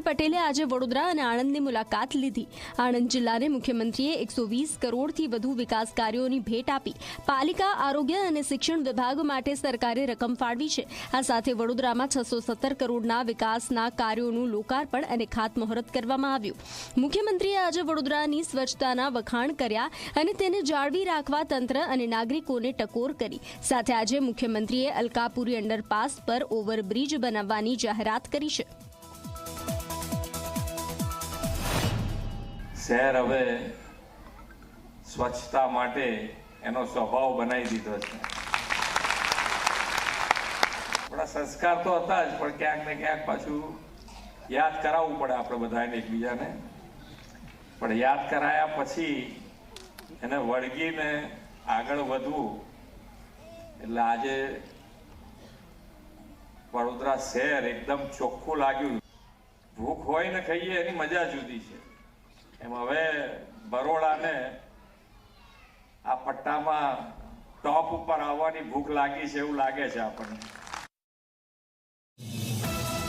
પટેલે આજે વડોદરા અને આણંદની મુલાકાત લીધી. આણંદ જિલ્લાને મુખ્યમંત્રીએ એકસો વીસ કરોડથી વધુ વિકાસ કાર્યોની ભેટ આપી. પાલિકા આરોગ્ય અને શિક્ષણ વિભાગ માટે સરકારે રકમ ફાળવી છે. આ સાથે વડોદરામાં છસો સત્તર કરોડના વિકાસના કાર્યોનું લોકાર્પણ અને ખાતમુહૂર્ત કરવામાં આવ્યું. મુખ્યમંત્રીએ આજે વડોદરાની સ્વચ્છતાના વખાણ કર્યા અને તેને જાળવી રાખવા તંત્ર અને નાગરિકોને ટકોર કરી. સાથે આજે મુખ્યમંત્રીએ અલકાપુરી અંડરપાસ પર ઓવરબ્રિજ બનાવવાની જાહેરાત કરી છે. શહેર હવે સ્વચ્છતા માટે એનો સ્વભાવ બનાવી દીધો છે. આપણા સંસ્કાર તો હતા જ, પણ ક્યાંક ને ક્યાંક પાછું યાદ કરાવવું પડે આપણે બધાને એકબીજાને. પણ યાદ કરાયા પછી એને વળગીને આગળ વધવું, એટલે આજે વડોદરા શહેર એકદમ ચોખ્ખું લાગ્યું. ભૂખ હોય ને ખાઈએ એની મજા જુદી છે. એમ હવે બરોડાને આ પટ્ટામાં ટોપ ઉપર આવવાની ભૂખ લાગી છે એવું લાગે છે આપણને.